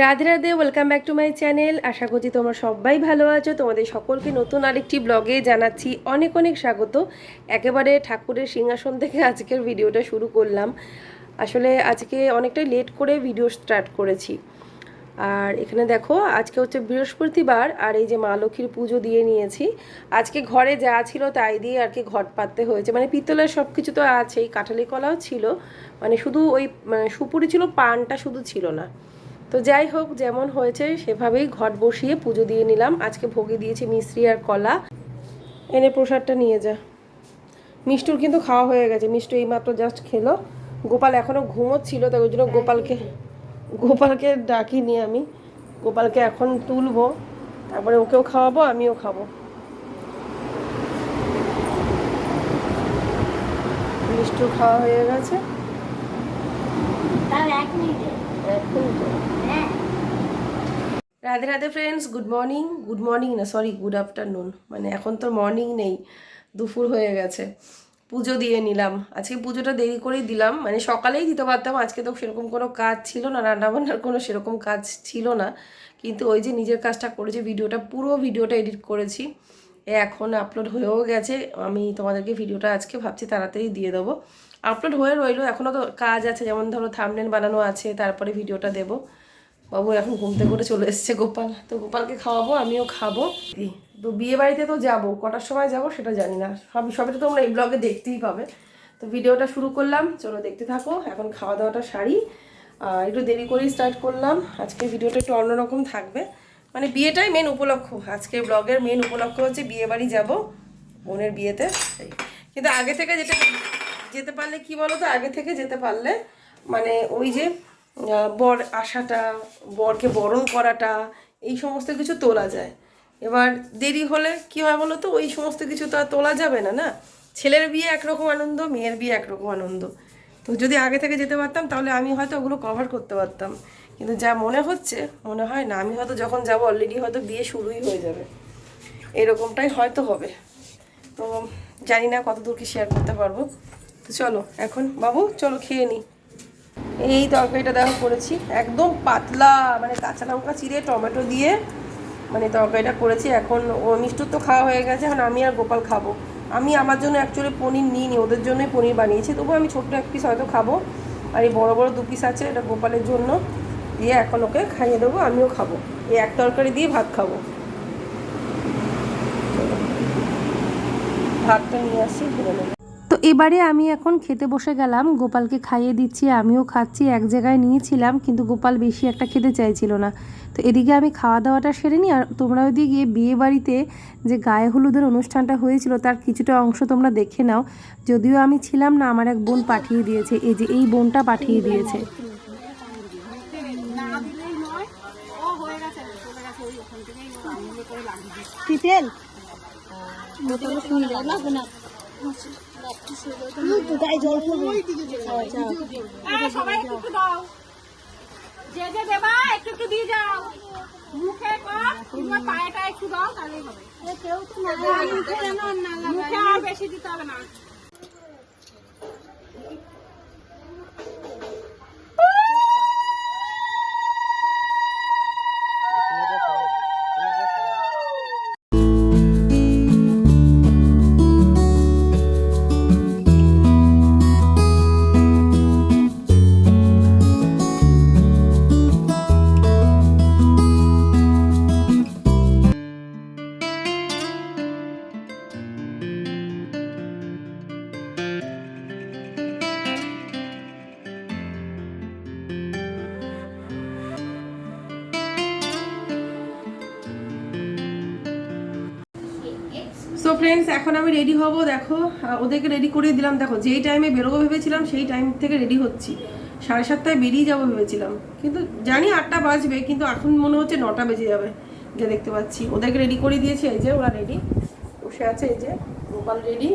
Radhe Radhe welcome back to my channel আশা করছি তোমরা সবাই ভালো আছো। তোমাদের সকলকে নতুন আরেকটি ব্লগে জানাচ্ছি অনেক অনেক স্বাগত। একেবারে ঠাকুরের সিংহাসন থেকে আজকের ভিডিওটা শুরু করলাম। আসলে আজকে অনেকটাই লেট করে ভিডিও স্টার্ট করেছি। আর এখানে দেখো, আজকে হচ্ছে বৃহস্পতিবার, আর এই যে মা লক্ষ্মীর পুজো দিয়ে নিয়েছি। আজকে ঘরে যা ছিল তাই দিয়ে আর কি ঘট পাততে হয়েছে। মানে পিতলের সব কিছু তো আছেই, কাঠালি কলাও ছিল। মানে শুধু ওই মানে সুপুরি ছিল, পানটা শুধু ছিল না। তো যাই হোক যেমন হয়েছে সেভাবেই ঘট বসিয়ে পুজো দিয়ে নিলাম। আজকে ভোগে দিয়েছি মিশ্রি আর কলা। এনে প্রসাদটা নিয়ে যা। মিষ্টুর কিন্তু খাওয়া হয়ে গেছে। মিষ্টু এইমাত্র জাস্ট খেলো। গোপাল এখনও ঘুমোচ্ছিল তাই ওই জন্য গোপালকে গোপালকে ডাকিনি আমি। গোপালকে এখন তুলবো। তারপরে ওকেও খাওয়াবো আমিও খাব। মিষ্টু খাওয়া হয়ে গেছে। এক মিনিটে। তো হ্যাঁ Radhe Radhe friends good morning good morning না সরি গুড আফটারনুন মানে এখন তো মর্নিং নেই, দুপুর হয়ে গেছে, পুজো দিয়ে নিলাম, আজকে পুজোটা দেরি করেই দিলাম মানে সকালেই দিতে পারতাম, আজকে তো সেরকম কোনো কাজ ছিল না, রান্নাবান্নার কোনো সেরকম কাজ ছিল না, কিন্তু ওই যে নিজের কাজটা করেছি ভিডিওটা, পুরো ভিডিওটা এডিট করেছি এখন আপলোড হয়েও গেছে, আমি তোমাদেরকে ভিডিওটা আজকে ভাবছি তাড়াতাড়ি দিয়ে দেবো আপলোড হয়ে রইল এখনও তো কাজ আছে, যেমন ধরো থামনেল বানানো আছে, তারপরে ভিডিওটা দেবো বাবু এখন ঘুমতে করে চলে এসেছে গোপাল। তো গোপালকে খাওয়াবো, আমিও খাব। তো বিয়ে বাড়িতে তো যাব, কটার সময় যাব সেটা জানি না। সব সবই তো তোমরা এই ব্লগে দেখতেই পাবে। তো ভিডিওটা শুরু করলাম, চলো দেখতে থাকো। এখন খাওয়া দাওয়াটা সারি। একটু দেরি করেই স্টার্ট করলাম। আজকে ভিডিওটা একটু অন্যরকম থাকবে। মানে বিয়েটাই মেন উপলক্ষ। আজকে ব্লগের মেন উপলক্ষ হচ্ছে বিয়ে বাড়ি যাব, বোনের বিয়েতে। কিন্তু আগে থেকে যেটা, যেতে পারলে কি বলো তো আগে থেকে যেতে পারলে মানে ওই যে বর আসাটা, বরকে বরণ করাটা, এই সমস্ত কিছু তোলা যায়। এবার দেরি হলে কি হয় বলো তো? ওই সমস্ত কিছু তো আর তোলা যাবে না না? ছেলের বিয়ে একরকম আনন্দ, মেয়ের বিয়ে একরকম আনন্দ। তো যদি আগে থেকে যেতে পারতাম, তাহলে আমি হয়তো ওগুলো কভার করতে পারতাম। কিন্তু যা মনে হচ্ছে, মনে হয় না, আমি হয়তো যখন যাব অলরেডি হয়তো বিয়ে শুরুই হয়ে যাবে। এরকমটাই হয়তো হবে। তো জানি না কত দূর কি শেয়ার করতে পারব। তো চলো, এখন বাবু, চলো খেয়ে নিই এই তরকারিটা দেখো করেছি। একদম পাতলা মানে কাঁচা লঙ্কা চিড়ে, টমেটো দিয়ে মানে তরকারিটা করেছি। এখন ও মিষ্টুর তো খাওয়া হয়ে গেছে, এখন আমি আর গোপাল খাব। আমি আমার জন্য অ্যাকচুয়ালি পনির নিইনি, ওদের জন্যই পনির বানিয়েছি। তবু আমি ছোট্ট এক পিস হয়তো খাব। আর এই বড় বড় দু পিস আছে, এটা গোপালের জন্য। দিয়ে এখন ওকে খাইয়ে দেবো, আমিও খাব। এই এক তরকারি দিয়ে ভাত খাব। ভাতটা নিয়ে আসি ভেবে নেব। এবারে আমি এখন খেতে বসে গেলাম গোপালকে খাইয়ে দিচ্ছি আমিও খাচ্ছি এক জায়গায় নিয়েছিলাম কিন্তু গোপাল বেশি একটা খেতে চাইছিল না তো এদিকে আমি খাওয়া দাওয়াটা সেরে নিই আর তোমরা ওইদিকে বিয়ে বাড়িতে যে গায়ে হলুদের অনুষ্ঠানটা হয়েছিল তার কিছুটা অংশ তোমরা দেখে নাও যদিও আমি ছিলাম না আমার এক বোন পাঠিয়ে দিয়েছে এই যে এই বোনটা পাঠিয়ে দিয়েছে গায়ে জল দাও। যে যে দেবা একটু একটু দিয়ে যাও। মুখে কর তোমার পায়েটা একটু দাও তাহলেই হবে। কেউ তো মুখে আর বেশি দিতে হবে না। রেডি হব দেখো। ওদেরকে রেডি করে দিলাম। দেখো যেই টাইমে বেরোবো ভেবেছিলাম সেই টাইম থেকে রেডি হচ্ছি। সাড়ে সাতটায় বেরিয়ে যাব ভেবেছিলাম। কিন্তু জানি আটটা বাজবে কিন্তু এখন মনে হচ্ছে নটা বেজে যাবে। যে দেখতে পাচ্ছি ওদেরকে রেডি করে দিয়েছি এই যে ওরা রেডি বসে আছে এই যে গোপাল রেডি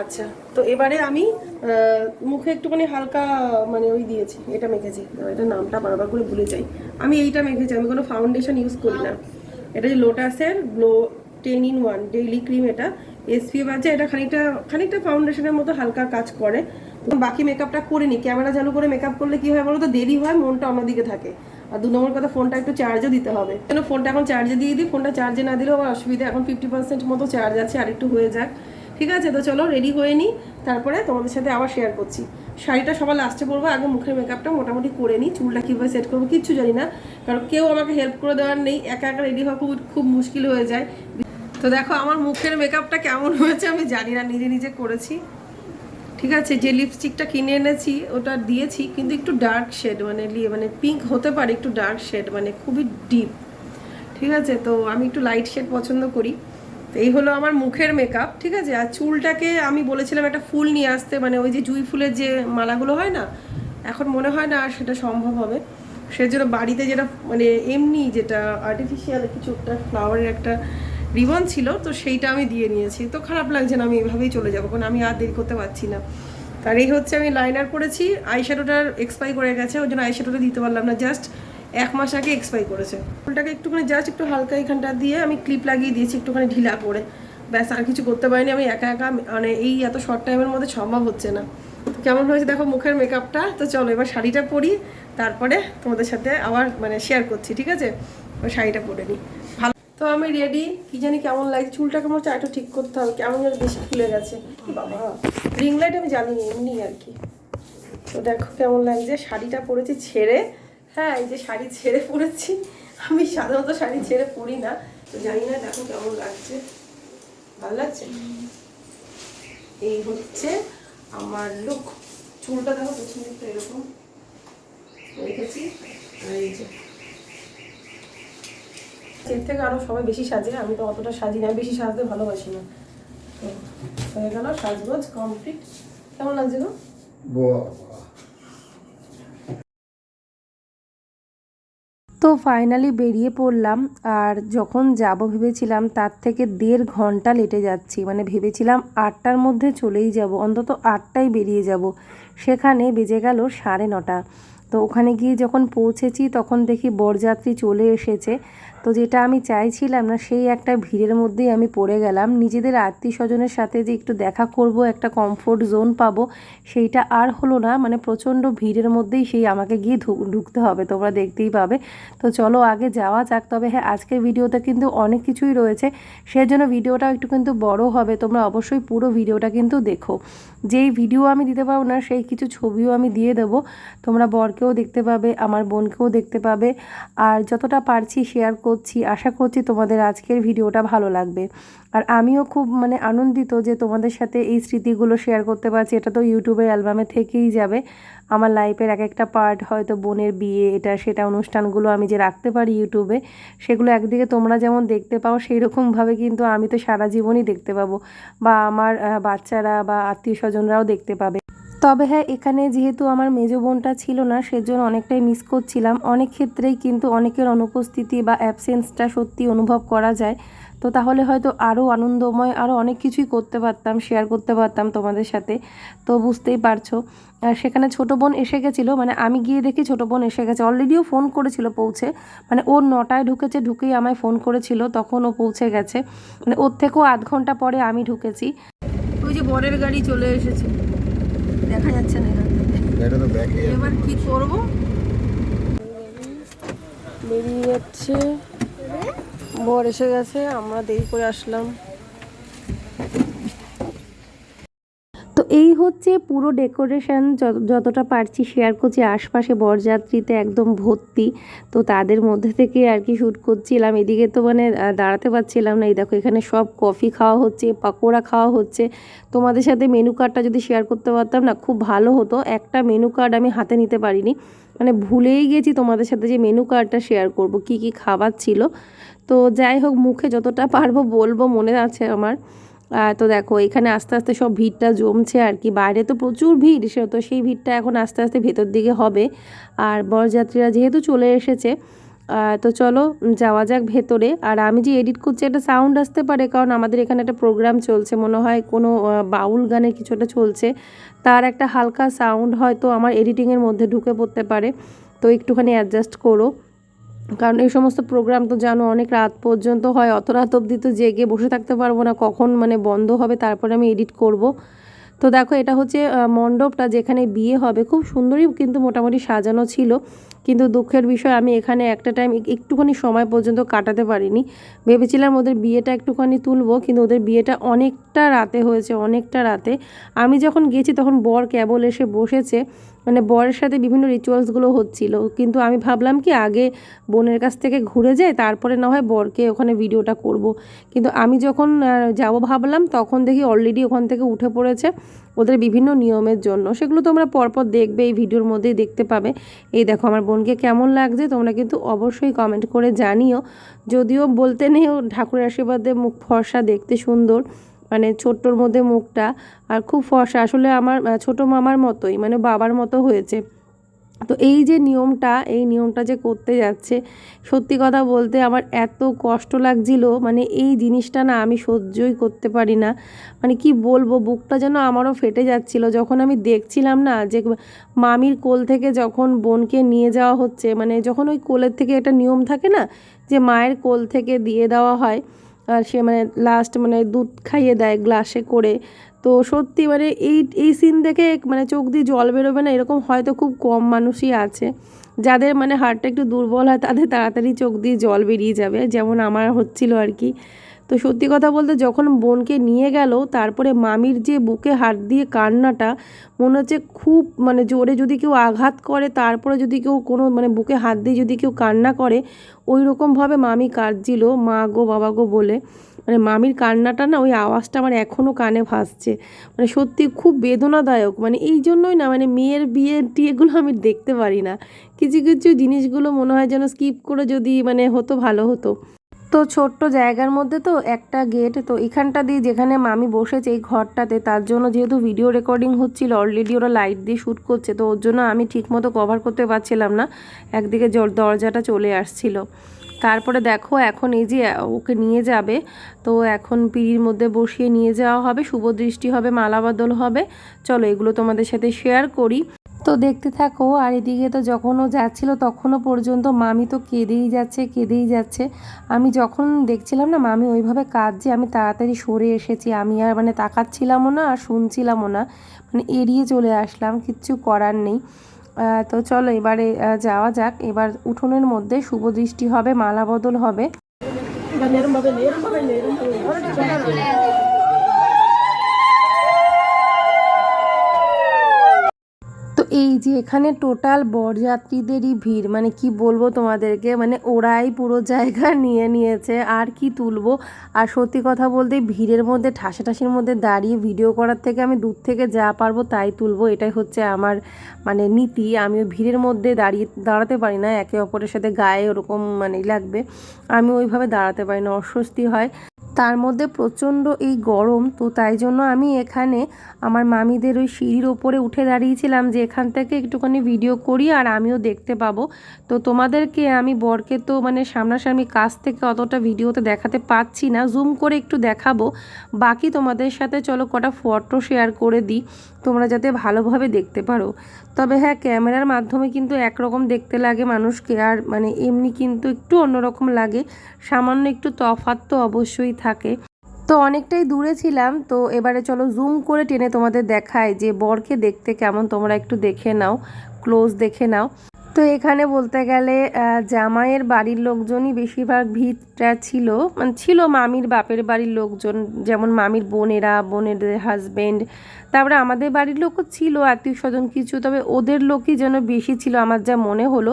আচ্ছা তো এবারে আমি মুখে একটুখানি হালকা মানে ওই দিয়েছি এটা মেখেছি। এটা নামটা বারবার করে ভুলে যাই। আমি এইটা মেখেছি আমি কোনো ফাউন্ডেশন ইউজ করি না। এটা যে লোটাসের glow ten in one, daily cream এটা। এসপিএফ আছে এটা খানিকটা খানিকটা ফাউন্ডেশনের মতো হালকা কাজ করে। বাকি মেকআপটা করে নিই ক্যামেরা চালু করে মেকআপ করলে কি হয় বলো তো দেরি হয়, মনটা অন্যদিকে থাকে। আর দু নম্বর কথা ফোনটা একটু চার্জও দিতে হবে। কেন ফোনটা এখন চার্জে দিয়ে দিই ফোনটা চার্জে না দিলেও আমার অসুবিধা, এখন ফিফটি পার্সেন্ট মতো চার্জ আছে, আর একটু হয়ে যাক। ঠিক আছে, তো চলো রেডি হয়ে নিই তারপরে তোমাদের সাথে আবার শেয়ার করছি। শাড়িটা সবার লাস্টে পরবো, আগে মুখের মেকআপটা মোটামুটি করে নিই চুলটা কীভাবে সেট করব কিচ্ছু জানি না। কারণ কেউ আমাকে হেল্প করে দেওয়ার নেই, একা একা রেডি হওয়া খুব খুব মুশকিল হয়ে যায়। তো দেখো, আমার মুখের মেকআপটা কেমন হয়েছে আমি জানি না, নিজে নিজে করেছি। ঠিক আছে, যে লিপস্টিকটা কিনে এনেছি, ওটা দিয়েছি, কিন্তু একটু ডার্ক শেড মানে মানে পিঙ্ক হতে পারে, একটু ডার্ক শেড মানে খুবই ডিপ ঠিক আছে, তো আমি একটু লাইট শেড পছন্দ করি। তো এই হলো আমার মুখের মেকআপ ঠিক আছে? আর চুলটাকে আমি বলেছিলাম একটা ফুল নিয়ে আসতে মানে ওই যে জুই ফুলের যে মালাগুলো হয় না, এখন মনে হয় না আর সেটা সম্ভব হবে। সেজন্য বাড়িতে যেটা মানে এমনি যেটা আর্টিফিশিয়াল কিছু একটা ফ্লাওয়ারের একটা রিবন ছিল, তো সেইটা আমি দিয়ে নিয়েছি। তো খারাপ লাগছে না, আমি এভাবেই চলে যাব। কারণ আমি আর দেরি করতে পারছি না। তার এই হচ্ছে আমি লাইনার করেছি আইশ্যাডোটার এক্সপাই করে গেছে, ওই জন্য আইশ্যাডোটা দিতে পারলাম না। জাস্ট এক মাস আগে এক্সপাই করেছে। ফুলটাকে একটুখানি জাস্ট একটু হালকা এখানটা দিয়ে আমি ক্লিপ লাগিয়ে দিয়েছি, একটুখানি ঢিলা করে। ব্যাস, আর কিছু করতে পারিনি আমি, একা একা মানে এই এত শর্ট টাইমের মধ্যে সম্ভব হচ্ছে না। কেমন হয়েছে দেখো মুখের মেকআপটা তো চলো, এবার শাড়িটা পরি, তারপরে তোমাদের সাথে আবার মানে শেয়ার করছি, ঠিক আছে? ওই শাড়িটা পরে নিই। তো আমি রেডি কি জানি কেমন লাগছে। চুলটা কেমন হচ্ছে? একটু ঠিক করতে হবে। কেমন যেন বেশি খুলে গেছে। বাবা রিং লাইট আমি জানি এমনি আর কি। তো দেখো কেমন লাগছে। শাড়িটা পরেছি ছেড়ে। হ্যাঁ এই যে শাড়ি ছেড়ে পরেছি। আমি সাধারণত শাড়ি ছেড়ে পরি না। তো জানি না, দেখো কেমন লাগছে। ভালো লাগছে? এই হচ্ছে আমার লুক চুলটা দেখো পেছন দিকটা এরকম। রেখেছি। আর এই যে এর থেকে আরও সবাই বেশি সাজে আমি তো অতটা সাজি না বেশি সাজতে ভালোবাসি না। তো হয়ে গেল সাজগোজ কমপ্লিট। কেমন লাগছে গো? তো ফাইনালি বেরিয়ে পড়লাম আর যখন যাব ভেবেছিলাম তার থেকে দেড় ঘণ্টা লেটে যাচ্ছি মানে ভেবেছিলাম আটটার মধ্যে চলেই যাব অন্তত আটটায় বেরিয়ে যাব। সেখানে বেজে গেল সাড়ে নটা। তো ওখানে গিয়ে যখন পৌঁছেছি তখন দেখি বরযাত্রী চলে এসেছে তো যেটা আমি চাইছিলাম না, সেই একটা ভিড়ের মধ্যেই আমি পড়ে গেলাম। নিজেদের আত্মীয় স্বজনের সাথে যে একটু দেখা করব, একটা কমফোর্ট জোন পাবো, সেইটা আর হলো না। মানে প্রচণ্ড ভিড়ের মধ্যেই সেই আমাকে গিয়ে ঢুকতে হবে, তোমরা দেখতেই পাবে। তো চলো আগে যাওয়া যাক, তবে হ্যাঁ আজকের ভিডিওতে কিন্তু অনেক কিছুই রয়েছে। সেজন্য ভিডিওটা একটু কিন্তু বড় হবে, তোমরা অবশ্যই পুরো ভিডিওটা কিন্তু দেখো। যেই ভিডিও আমি দিতে পারব না, সেই কিছু ছবিও আমি দিয়ে দেবো। তোমরা বরকেও দেখতে পাবে, আমার বোনকেও দেখতে পাবে। আর যতটা পারছি শেয়ার করছি, আশা করছি তোমাদের আজকের ভিডিওটা ভালো লাগবে। আর আমিও খুব মানে আনন্দিত যে তোমাদের সাথে এই স্মৃতিগুলো শেয়ার করতে পারছি। এটা তো ইউটিউবের অ্যালবামে থেকেই যাবে। আমার লাইফের এক একটা পার্ট হয়তো বোনের বিয়ে, এটা সেটা অনুষ্ঠানগুলো আমি যে রাখতে পারি ইউটিউবে সেগুলো একদিকে তোমরা যেমন দেখতে পাও সেই রকমভাবে কিন্তু আমি তো সারা জীবনই দেখতে পাবো। বা আমার বাচ্চারা বা আত্মীয় স্বজনরাও দেখতে পাবে। তবে হ্যাঁ এখানে যেহেতু আমার মেজ বোনটা ছিল না, সেজন্য অনেকটাই মিস করছিলাম। অনেক ক্ষেত্রেই কিন্তু অনেকের অনুপস্থিতি বা অ্যাবসেন্সটা সত্যি অনুভব করা যায়। তো তাহলে হয়তো আরও আনন্দময় আরও অনেক কিছুই করতে পারতাম শেয়ার করতে পারতাম তোমাদের সাথে। তো বুঝতেই পারছ। আর সেখানে ছোটো বোন এসে গেছিল মানে আমি গিয়ে দেখি ছোটো বোন এসে গেছে। অলরেডিও ফোন করেছিল পৌঁছে। মানে ওর নটায় ঢুকেছে, ঢুকেই আমায় ফোন করেছিল, তখন ও পৌঁছে গেছে। মানে ওর থেকেও আধ ঘণ্টা পরে আমি ঢুকেছি। ওই যে বরের গাড়ি চলে এসেছে। দেখা যাচ্ছে না এখান থেকে এবার কি করব? বেরিয়ে যাচ্ছে। বর এসে গেছে আমরা দেরি করে আসলাম তো এই হচ্ছে পুরো ডেকোরেশন যতটা পারছি শেয়ার করছি, আশপাশে বরযাত্রীতে একদম ভর্তি। তো তাদের মধ্যে থেকে আর কি শ্যুট করছিলাম। এদিকে তো মানে দাঁড়াতে পারছিলাম না। এই দেখো, এখানে সব কফি খাওয়া হচ্ছে, পাকোড়া খাওয়া হচ্ছে। তোমাদের সাথে মেনু কার্ডটা যদি শেয়ার করতে পারতাম না, খুব ভালো হতো। একটা মেনু কার্ড আমি হাতে নিতে পারিনি। মানে ভুলেই গেছি তোমাদের সাথে যে মেনু কার্ডটা শেয়ার করব, কি কি খাবার ছিল। তো যাই হোক, মুখে যতটা পারব বলব, মনে আছে আমার। তো দেখো, এখানে আস্তে আস্তে সব ভিড়টা জমছে আর কি। বাইরে তো প্রচুর ভিড়, সে তো সেই ভিড়টা এখন আস্তে আস্তে ভেতর দিকে হবে। আর বরযাত্রীরা যেহেতু চলে এসেছে তো চলো যাওয়া যাক ভেতরে। আর আমি যে এডিট করছি, একটা সাউন্ড আসতে পারে, কারণ আমাদের এখানে একটা প্রোগ্রাম চলছে, মনে হয় কোনো বাউল গানের কিছু একটা চলছে। তার একটা হালকা সাউন্ড হয়তো আমার এডিটিংয়ের মধ্যে ঢুকে পড়তে পারে। তো একটুখানি অ্যাডজাস্ট করো। কারণ এই সমস্ত প্রোগ্রাম তো জানো, অনেক রাত পর্যন্ত হয়, অত রাত অবধি তো জেগে বসে থাকতে পারব না, কখন মানে বন্ধ হবে তারপরে আমি এডিট করব। তো দেখো, এটা হচ্ছে মণ্ডপটা যেখানে বিয়ে হবে, খুব সুন্দরই কিন্তু মোটামুটি সাজানো ছিল। কিন্তু দুঃখের বিষয়, আমি এখানে একটা টাইম একটুখানি সময় পর্যন্ত কাটাতে পারিনি। ভেবেছিলাম ওদের বিয়েটা একটুখানি তুলবো, কিন্তু ওদের বিয়েটা অনেকটা রাতে হয়েছে, অনেকটা রাতে। আমি যখন গেছি, তখন বর কেবল এসে বসেছে। মানে বরের সাথে বিভিন্ন রিচুয়ালসগুলো হচ্ছিল। কিন্তু আমি ভাবলাম কি, আগে বোনের কাছ থেকে ঘুরে যাই, তারপরে না হয় বরকে ওখানে ভিডিওটা করব। কিন্তু আমি যখন যাব ভাবলাম, তখন দেখি অলরেডি ওখান থেকে উঠে পড়েছে ওদের বিভিন্ন নিয়মের জন্য। সেগুলো তোমরা পরপর দেখবে, এই ভিডিওর মধ্যেই দেখতে পাবে। এই দেখো, আমার বোনকে কেমন লাগছে, তোমরা কিন্তু অবশ্যই কমেন্ট করে জানিও। যদিও বলতে নেই ঠাকুরের আশীর্বাদে মুখ ফর্সা, দেখতে সুন্দর। মানে ছোট্টর মধ্যে মুখটা আর খুব ফর্সা। আসলে আমার ছোট মামার মতোই মানে বাবার মতো হয়েছে। তো এই যে নিয়মটা, এই নিয়মটা যে করতে যাচ্ছে, সত্যি কথা বলতে আমার এত কষ্ট লাগছিল মানে এই জিনিসটা না আমি সহ্যই করতে পারি না। মানে কি বলব, বুকটা যেন আমারও ফেটে যাচ্ছিল। যখন আমি দেখছিলাম না যে মামির কোল থেকে যখন বোনকে নিয়ে যাওয়া হচ্ছে মানে যখন ওই কোলের থেকে একটা নিয়ম থাকে না, যে মায়ের কোল থেকে দিয়ে দেওয়া হয় আর সে মানে লাস্ট মানে দুধ খাইয়ে দেয় গ্লাসে করে। তো সত্যি মানে এই এই সিন দেখে মানে চোখ দিয়ে জল বেরোবে না, এরকম হয়তো খুব কম মানুষই আছে। যাদের মানে হার্টটা একটু দুর্বল হয়, তাদের তাড়াতাড়ি চোখ দিয়ে জল বেরিয়ে যাবে, যেমন আমার হচ্ছিল আর কি। তো সত্যি কথা বলতে যখন বোনকে নিয়ে গেল, তারপরে মামির যে বুকে হাত দিয়ে কান্নাটা, মনে হচ্ছে খুব মানে জোরে যদি কেউ আঘাত করে, তারপরে যদি কেউ কোনো মানে বুকে হাত দিয়ে যদি কেউ কান্না করে ওই রকমভাবে মামি কাঁদছিল, মা গো, বাবা গো বলে। মানে মামির কান্নাটা না, ওই আওয়াজটা আমার এখনও কানে ভাসছে। মানে সত্যি খুব বেদনাদায়ক। মানে এই জন্যই না মানে মেয়ের বিয়ের টিয়েগুলো আমি দেখতে পারি না। কিছু কিছু জিনিসগুলো মনে হয় যেন স্কিপ করে যদি মানে হতো, ভালো হতো। তো ছোট্ট জায়গার মধ্যে তো একটা গেট তো এখানটা দিয়ে যেখানে মামি বসেছে এই ঘরটাতে, তার জন্য যেহেতু ভিডিও রেকর্ডিং হচ্ছিল অলরেডি ওরা লাইট দিয়ে শ্যুট করছে, তো ওর জন্য আমি ঠিকমতো কভার করতে পারছিলাম না। একদিকে দরজাটা চলে আসছিল। তারপরে দেখো এখন এই যে, ওকে নিয়ে যাবে, তো এখন পিড়ির মধ্যে বসিয়ে নিয়ে যাওয়া হবে, শুভ দৃষ্টি হবে মালা বদল হবে। চলো এগুলো তোমাদের সাথে শেয়ার করি। তো দেখতে থাকো। আর এদিকে তো যখন ও যাচ্ছিল তখনও পর্যন্ত মামি তো কেঁদেই যাচ্ছে কেঁদেই যাচ্ছে। আমি যখন দেখছিলাম না, মামি ওইভাবে কাঁদছে, আমি তাড়াতাড়ি সরে এসেছি। আমি আর মানে তাকাচ্ছিলামও না আর শুনছিলামও না। মানে এড়িয়ে চলে আসলাম, কিচ্ছু করার নেই। তো চলো এবারে যাওয়া যাক। এবার উঠোনের মধ্যে শুভ দৃষ্টি হবে, মালা বদল হবে। এই যে এখানে টোটাল বরযাত্রীদেরই ভিড় মানে কি বলব তোমাদেরকে মানে ওরাই পুরো জায়গা নিয়ে নিয়েছে, আর কি তুলবো। আর সত্যি কথা বলতে ভিড়ের মধ্যে, ঠাসাঠাসির মধ্যে দাঁড়িয়ে ভিডিও করার থেকে আমি দূর থেকে যা পারব তাই তুলবো, এটাই হচ্ছে আমার মানে নীতি। আমি ভিড়ের মধ্যে দাঁড়িয়ে, দাঁড়াতে পারি না, একে অপরের সাথে গায়ে ওরকম মানে লাগবে আমি ওইভাবে দাঁড়াতে পারি না, অস্বস্তি হয়। তার মধ্যে প্রচণ্ড এই গরম, তো তাই জন্য আমি এখানে আমার মামিদের ওই সিঁড়ির ওপরে উঠে দাঁড়িয়েছিলাম যে এখান থেকে একটুখানি ভিডিও করি আর আমিও দেখতে পাবো। তো তোমাদেরকে আমি বরকে তো মানে সামনাসামনি কাছ থেকে অতটা ভিডিওতে দেখাতে পাচ্ছি না। জুম করে একটু দেখাবো। বাকি তোমাদের সাথে চলো কটা ফটো শেয়ার করে দিই। তোমরা যাতে ভালোভাবে দেখতে পারো। তবে হ্যাঁ ক্যামেরার মাধ্যমে কিন্তু একরকম দেখতে লাগে মানুষকে, আর মানে এমনি কিন্তু একটু অন্যরকম লাগে। সামান্য একটু তফাত তো অবশ্যই থাকে। তো অনেকটাই দূরে ছিলাম, তো এবারে চলো জুম করে টেনে তোমাদের দেখায় যে বরকে দেখতে কেমন, তোমরা একটু দেখে নাও। ক্লোজ দেখে নাও। তো এখানে বলতে গেলে জামাইয়ের বাড়ির লোকজনই বেশিরভাগ ভিড়টা ছিল। মানে ছিল মামির বাপের বাড়ির লোকজন যেমন মামির বোনেরা বোনেদের হাজবেন্ড তারপরে আমাদের বাড়ির লোকও ছিল আত্মীয় স্বজন কিছু তবে ওদের লোকই যেন বেশি ছিল আমার যা মনে হলো।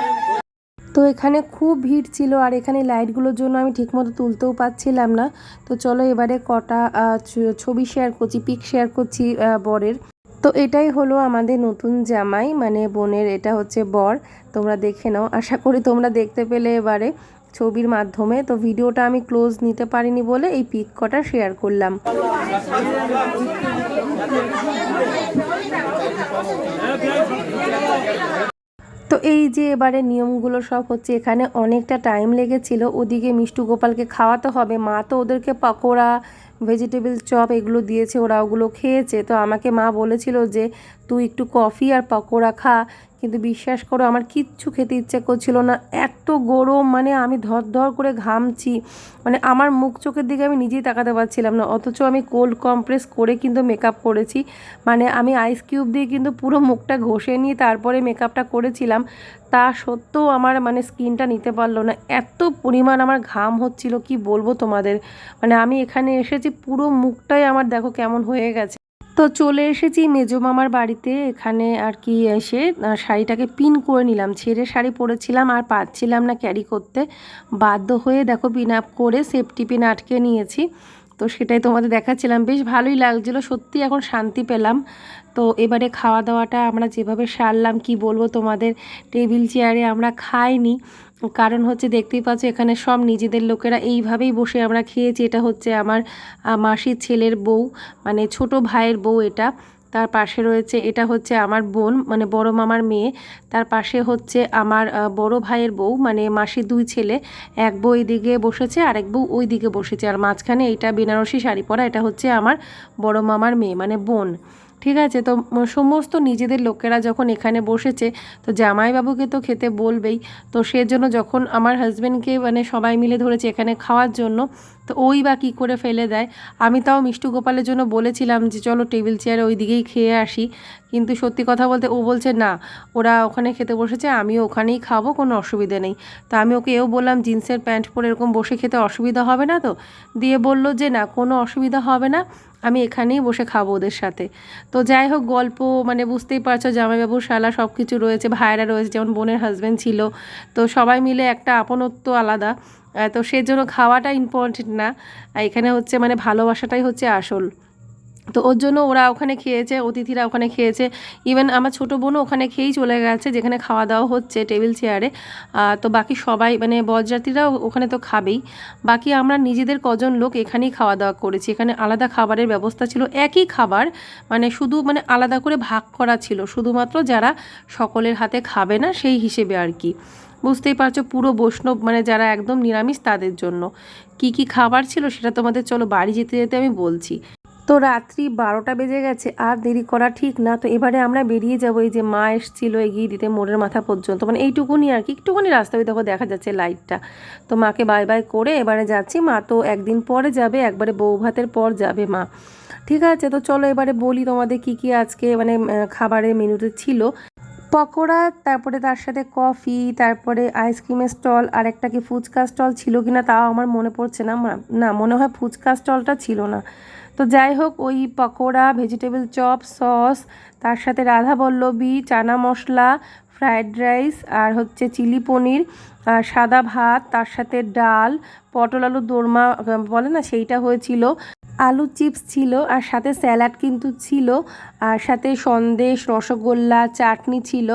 তো এখানে খুব ভিড় ছিল আর এখানে লাইটগুলোর জন্য আমি ঠিকমতো তুলতেও পাচ্ছিলাম না। তো চলো এবারে কটা ছবি শেয়ার করছি পিক শেয়ার করছি বরের। তো এটাই হলো আমাদের নতুন জামাই মানে বোনের, এটা হচ্ছে বর। তোমরা দেখে নাও, আশা করি তোমরা দেখতে পেলে এবারে ছবির মাধ্যমে। তো ভিডিওটা আমি ক্লোজ নিতে পারিনি বলে এই পিক কটা শেয়ার করলাম। তো এই যে এবারে নিয়মগুলো সব হচ্ছে, এখানে অনেকটা টাইম লেগেছিল। ওদিকে মিষ্টু গোপালকে খাওয়াতে হবে। মা তো ওদেরকে পকোড়া ভেজিটেবল চপ এগুলো দিয়েছে, ওরা ওগুলো খেয়েছে। তো আমাকে মা বলেছিল যে তুই একটু কফি আর পকোড়া খা, কিন্তু বিশ্বাস করো আমার কিচ্ছু খেতে ইচ্ছে করছিল না। এত গরম মানে আমি ধর ধর করে ঘামছি। মানে আমার মুখ চোখের দিকে আমি নিজেই তাকাতে পারছিলাম না, অথচ আমি কোল্ড কম্প্রেস করে কিন্তু মেকআপ করেছি। মানে আমি আইস কিউব দিয়ে কিন্তু পুরো মুখটা ঘষে নিয়ে তারপরে মেকআপটা করেছিলাম। তা সত্ত্বেও আমার মানে স্কিনটা নিতে পারল না। এত পরিমাণ আমার ঘাম হচ্ছিল, কি বলব তোমাদের? মানে আমি এখানে এসেছি, পুরো মুখটাই আমার দেখো কেমন হয়ে গেছে। তো চলে এসেছি মেজো মামার বাড়িতে। এখানে আর কি এসে শাড়িটাকে পিন করে নিলাম। ছেড়ে শাড়ি পরেছিলাম আর পাচ্ছিলাম না ক্যারি করতে। বাধ্য হয়ে দেখো পিন আপ করে সেফটি পিন আটকে নিয়েছি। তো সেটাই তোমাদের দেখাচ্ছিলাম। বেশ ভালোই লাগছিল, সত্যি এখন শান্তি পেলাম। তো এবারে খাওয়া দাওয়াটা আমরা যেভাবে সারলাম, কি বলব তোমাদের, টেবিল চেয়ারে আমরা খাইনি। কারণ হচ্ছে দেখতেই পাচ্ছ, এখানে সব নিজেদের লোকেরা এইভাবেই বসে আমরা খেয়েছি। এটা হচ্ছে আমার মাসির ছেলের বউ মানে ছোট ভাইয়ের বউ এটা। তার পাশে রয়েছে, এটা হচ্ছে আমার বোন মানে বড় মামার মেয়ে। তার পাশে হচ্ছে আমার বড় ভাইয়ের বউ মানে মাসির দুই ছেলে। এক বউ দিকে বসেছে আর এক বউ ওই দিকে বসেছে। আর মাঝখানে এইটা বেনারসি শাড়ি পরা, এটা হচ্ছে আমার বড় মামার মেয়ে মানে বোন। ঠিক আছে? তো সমস্ত নিজেদের লোকেরা যখন এখানে বসেছে, তো জামাইবাবুকে তো খেতে বলবেই। তো সেজন্য যখন আমার হাজব্যান্ডকে মানে সবাই মিলে ধরেছে এখানে খাওয়ার জন্য তো ওই বা কী করে ফেলে দেয়? আমি তাও মিষ্টু গোপালের জন্য বলেছিলাম যে, চলো টেবিল চেয়ারে ওই দিকেই খেয়ে আসি। কিন্তু সত্যি কথা বলতে ও বলছে, না, ওরা ওখানে খেতে বসেছে, আমিও ওখানেই খাব, কোনো অসুবিধে নেই। তো আমি ওকে এও বললাম, জিন্সের প্যান্ট পরে এরকম বসে খেতে অসুবিধা হবে না তো? দিয়ে বলল যে, না, কোনো অসুবিধা হবে না, আমি এখানেই বসে খাব ওদের সাথে। তো যাই হোক, গল্প মানে বুঝতেই পারছ জামাইবাবু শালা সব কিছু রয়েছে ভাইরা রয়েছে, যেমন বোনের হাজব্যান্ড ছিল। তো সবাই মিলে একটা আপনত্ব আলাদা। তো সেজন্য খাওয়াটা ইম্পর্টেন্ট না। এখানে হচ্ছে মানে ভালোবাসাটাই হচ্ছে আসল। তো ওর জন্য ওরা ওখানে খেয়েছে, অতিথিরা ওখানে খেয়েছে। ইভেন আমার ছোটো বোনও ওখানে খেয়েই চলে গেছে, যেখানে খাওয়া দাওয়া হচ্ছে টেবিল চেয়ারে তো বাকি সবাই মানে বরযাত্রীরাও ওখানে তো খাবেই। বাকি আমরা নিজেদের কজন লোক এখানেই খাওয়া দাওয়া করেছি। এখানে আলাদা খাবারের ব্যবস্থা ছিল, একই খাবার। মানে শুধু মানে আলাদা করে ভাগ করা ছিল। শুধুমাত্র যারা সকলের হাতে খাবে না, সেই হিসেবে আর কি। বুঝতেই পারছ, পুরো বৈষ্ণব মানে যারা একদম নিরামিষ তাদের জন্য। কি কি খাবার ছিল সেটা তোমাদের চলো বাড়ি যেতে যেতে আমি বলছি। তো রাত্রি বারোটা বেজে গেছে, আর দেরি করা ঠিক না। তো এবারে আমরা বেরিয়ে যাব, এই যে মা এসেছিল এগিয়ে দিতে মোড়ের মাথা পর্যন্ত। মানে এইটুকুনি আর কি, একটুখানি রাস্তা দেখো দেখা যাচ্ছে লাইটটা। তো মাকে বাই বাই করে এবারে যাচ্ছি। মা তো একদিন পরে যাবে, একবারে বউ ভাতের পর যাবে মা। ঠিক আছে, তো চলো এবারে বলি তোমাদের কি কি আজকে মানে খাবারের মেনুতে ছিল। পকোড়া, তারপরে তার সাথে কফি, তারপরে আইসক্রিমের স্টল, আর একটা কি ফুচকা স্টল ছিল কি না তাও আমার মনে পড়ছে না না, মনে হয় ফুচকা স্টলটা ছিল না। তো যাই হোক, ওই পকোড়া ভেজিটেবল চপ সস তার সাথে Radhaballabhi chana masala fried rice আর হচ্ছে চিলি পনির, আর সাদা ভাত, তার সাথে ডাল, পটল আলু দোরমা, বলে না সেইটা হয়েছিল। আলু চিপস ছিল, আর সাথে স্যালাড কিন্তু ছিল, আর সাথে সন্দেশ, রসগোল্লা, চাটনি ছিল,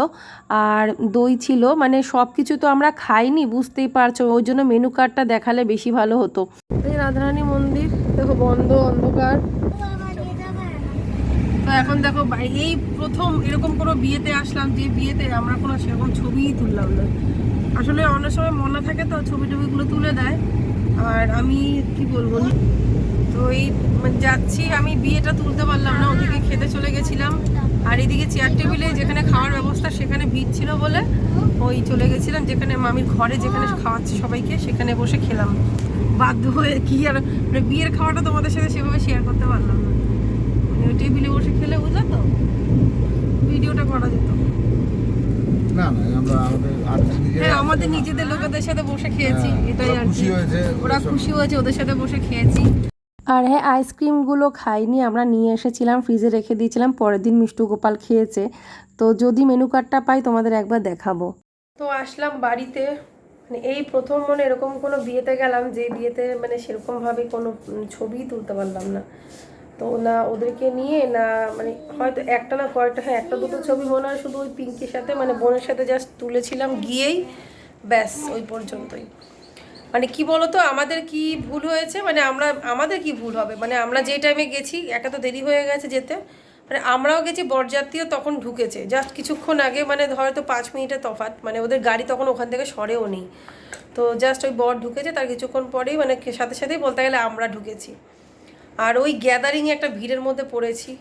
আর দই ছিল। মানে সব কিছু তো আমরা খাইনি, বুঝতেই পারছ। ওই জন্য মেনু কার্ডটা দেখালে বেশি ভালো হতো। এই রাধারানী মন্দির, দেখো বন্ধ অন্ধকার। তো এখন দেখো এই প্রথম এরকম কোনো বিয়েতে আসলাম যে বিয়েতে আমরা কোনো সেরকম ছবিই তুললাম না। আসলে অনেক সময় মনে থাকে তো ছবি টবিগুলো তুলে দেয়। আর আমি কি বলব? তো এই মানে যাচ্ছি, আমি বিয়েটা তুলতে পারলাম না, ওদিকে খেতে চলে গেছিলাম। আর এদিকে চেয়ার টেবিলে যেখানে খাওয়ার ব্যবস্থা, সেখানে ভিড় ছিল বলে ওই চলে গেছিলাম, যেখানে মামির ঘরে যেখানে খাওয়াচ্ছে সবাইকে, সেখানে বসে খেলাম। বাধ্য হয়ে কি আর মানে বিয়ের খাওয়াটা তোমাদের সাথে সেভাবে শেয়ার করতে পারলাম না। মানে টেবিলে বসে খেলে বুঝলে তো? ভিডিওটা করা যেত। না না আমরা আমাদের আর হ্যাঁ আমাদের নিজেদের লোকেদের সাথে বসে খেয়েছি হ্যাঁ, এটাই আর খুশি কি হয়েছে, ওরা খুশি হয়েছে ওদের সাথে বসে খেয়েছি। আর হ্যাঁ আইসক্রিমগুলো খাইনি আমরা নিয়ে এসেছিলাম ফ্রিজে রেখে দিয়েছিলাম পরের দিন মিষ্টু গোপাল খেয়েছে। তো যদি মেনু কার্ডটা পাই তোমাদের একবার দেখাবো। তো আসলাম বাড়িতে মানে এই প্রথম মনে এরকম কোনো বিয়েতে গেলাম যে বিয়েতে মানে সেরকমভাবে কোনো ছবিই তুলতে পারলাম না। তো না ওদেরকে নিয়ে না মানে হয়তো একটা না কয়েকটা হ্যাঁ একটা দুটো ছবি মনে হয় শুধু ওই পিঙ্কির সাথে মানে বোনের সাথে জাস্ট তুলেছিলাম গিয়েই, ব্যাস, ওই পর্যন্তই। মানে কি বলতো, আমাদের কি ভুল হয়েছে? মানে আমরা, আমাদের কি ভুল হবে? মানে আমরা যে টাইমে গেছি, একা তো দেরি হয়ে গেছে যেতে মানে আমরাও গেছি, বরযাত্রীও তখন ঢুকেছে। জাস্ট কিছুক্ষণ আগে মানে হয়তো পাঁচ মিনিটের তফাৎ মানে ওদের গাড়ি তখন ওখান থেকে সরেও নেই। তো জাস্ট ওই বর ঢুকেছে, তার কিছুক্ষণ পরেই মানে সাথে সাথেই বলতে গেলে আমরা ঢুকেছি। আর ওই গ্যাদারিংয়ে একটা ভিড়ের মধ্যে পড়েছি।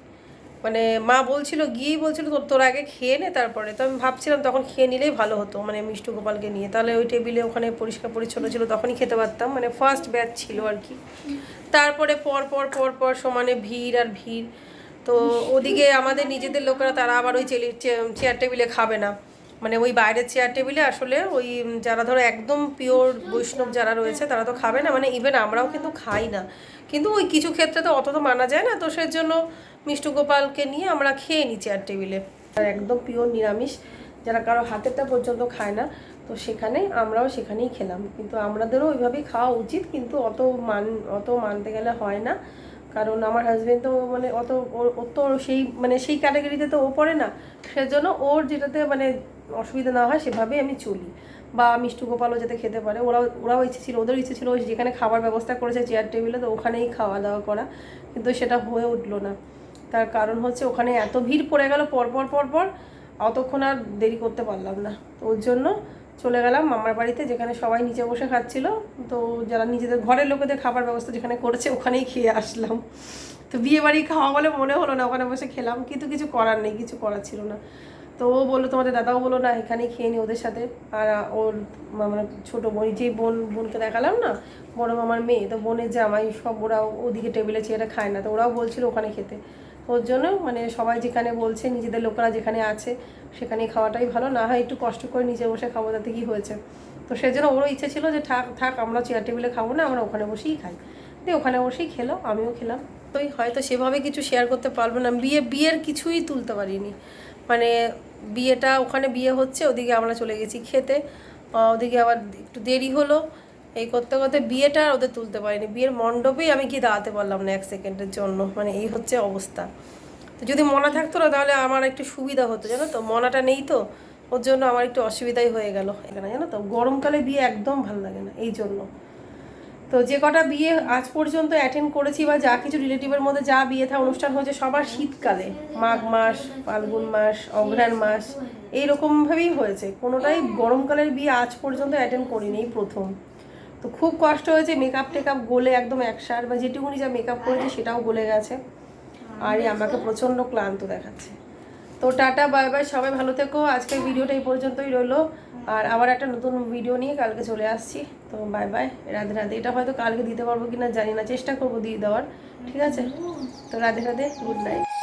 মানে মা বলছিল, গিয়েই বলছিল, তোর তোর আগে খেয়ে নে তারপরে। তো আমি ভাবছিলাম তখন খেয়ে নিলেই ভালো হতো মানে মিষ্টু গোপালকে নিয়ে। তাহলে ওই টেবিলে ওখানে পরিষ্কার পরিচ্ছন্ন ছিল, তখনই খেতে পারতাম। মানে ফার্স্ট ব্যাচ ছিল আর কি। তারপরে পর পর পর পর সমানে ভিড় আর ভিড়। তো ওদিকে আমাদের নিজেদের লোকেরা তারা আবার ওই চেয়ার টেবিলে খাবে না। মানে ওই বাইরের চেয়ার টেবিলে আসলে ওই যারা ধরো একদম পিওর বৈষ্ণব যারা রয়েছে তারা তো খাবে না। মানে ইভেন আমরাও কিন্তু খাই না। কিন্তু ওই কিছু ক্ষেত্রে তো অত তো মানা যায় না। তো সেই জন্য মিষ্টু গোপালকে নিয়ে আমরা খেয়ে নিই চেয়ার টেবিলে আর একদম পিওর নিরামিষ, যারা কারও হাতেরটা পর্যন্ত খায় না, তো সেখানে আমরাও সেখানেই খেলাম। কিন্তু আমাদেরও ওইভাবেই খাওয়া উচিত, কিন্তু অত মান, অত মানতে গেলে হয় না। কারণ আমার হাজবেন্ড তো মানে অত ওর তো সেই মানে সেই ক্যাটাগরিতে তো ও পড়ে না। সেজন্য ওর যেটাতে মানে অসুবিধা না হয় সেভাবেই আমি চলি। বা মিষ্টু গোপালও যাতে খেতে পারে, ওরাও ওরাও ইচ্ছে ছিল ওদের ইচ্ছে ছিল যেখানে খাবার ব্যবস্থা করেছে চেয়ার টেবিলে তো ওখানেই খাওয়া দাওয়া করা। কিন্তু সেটা হয়ে উঠল না। তার কারণ হচ্ছে ওখানে এত ভিড় পড়ে গেল পরপর পরপর অতক্ষণ আর দেরি করতে পারলাম না। তো ওর জন্য চলে গেলাম মামার বাড়িতে, যেখানে সবাই নিচে বসে খাচ্ছিল। তো যারা নিজেদের ঘরের লোকেদের খাবার ব্যবস্থা যেখানে করেছে, ওখানেই খেয়ে আসলাম। তো বিয়ে বাড়ি খাওয়া বলে মনে হলো না, ওখানে বসে খেলাম। কিন্তু কিছু করার নেই, কিছু করার ছিল না। তো ও বলল, তোমাদের দাদাও বলো না, এখানেই খেয়ে নি ওদের সাথে। আর ওর মানে ছোটো বোন যে বোন, বোনকে দেখালাম না, বড় মামার মেয়ে, তো বোনের জামাই সব ওরা ওদিকে টেবিলে চেয়ারে খায় না, তো ওরাও বলছিল ওখানে খেতে। ওর জন্য মানে সবাই যেখানে বলছে, নিজেদের লোকেরা যেখানে আছে সেখানে খাওয়াটাই ভালো। না হয় একটু কষ্ট করে নিজে বসে খাব, তাতে কী হয়েছে? তো সেই জন্য ওরও ইচ্ছে ছিল যে, থাক থাক, আমরা চেয়ার টেবিলে খাব না, আমরা ওখানে বসেই খাই। দিয়ে ওখানে বসেই খেলো, আমিও খেলাম। তো এই হয়তো সেভাবে কিছু শেয়ার করতে পারব না, বিয়ে, বিয়ের কিছুই তুলতে পারিনি। মানে বিয়েটা, ওখানে বিয়ে হচ্ছে, ওদিকে আমরা চলে গেছি খেতে। ওদিকে আবার একটু দেরি হলো। এই করতে করতে বিয়েটা আর ওদের তুলতে পারিনি। বিয়ের মণ্ডপেই আমি কি দাঁড়াতে পারলাম না এক সেকেন্ডের জন্য। মানে এই হচ্ছে অবস্থা। তো যদি মনা থাকতো না, তাহলে আমার একটু সুবিধা হতো, জানো তো? মনাটা নেই তো। ওর জন্য আমার একটু অসুবিধাই হয়ে গেল। এখানে জানো তো? গরমকালে বিয়ে একদম ভালো লাগে না, এই জন্য। তো যে কটা বিয়ে আজ পর্যন্ত অ্যাটেন্ড করেছি বা যা কিছু রিলেটিভের মধ্যে যা বিয়ে থা অনুষ্ঠান হয়েছে, সবার শীতকালে। মাঘ মাস, ফাল্গুন মাস, অঘ্রাণ মাস এইরকমভাবেই হয়েছে। কোনোটাই গরমকালের বিয়ে আজ পর্যন্ত অ্যাটেন্ড করিনি প্রথম। তো খুব কষ্ট হয়েছে মেকআপ টেকআপ গলে একদম একসার বা যেটুকুনি যা মেকআপ করেছে সেটাও গলে গেছে। আর এই আমাকে প্রচণ্ড ক্লান্ত দেখাচ্ছে। তো টাটা, বাই বাই, সবাই ভালো থেকো। আজকের ভিডিওটা এই পর্যন্তই রইল। আর আবার একটা নতুন ভিডিও নিয়ে কালকে চলে আসছি। তো বাই বাই, রাধে রাধে। এটা হয়তো কালকে দিতে পারব কিনা জানি না, চেষ্টা করব দিয়ে দেওয়ার। ঠিক আছে? তো রাধে রাধে, গুড নাইট।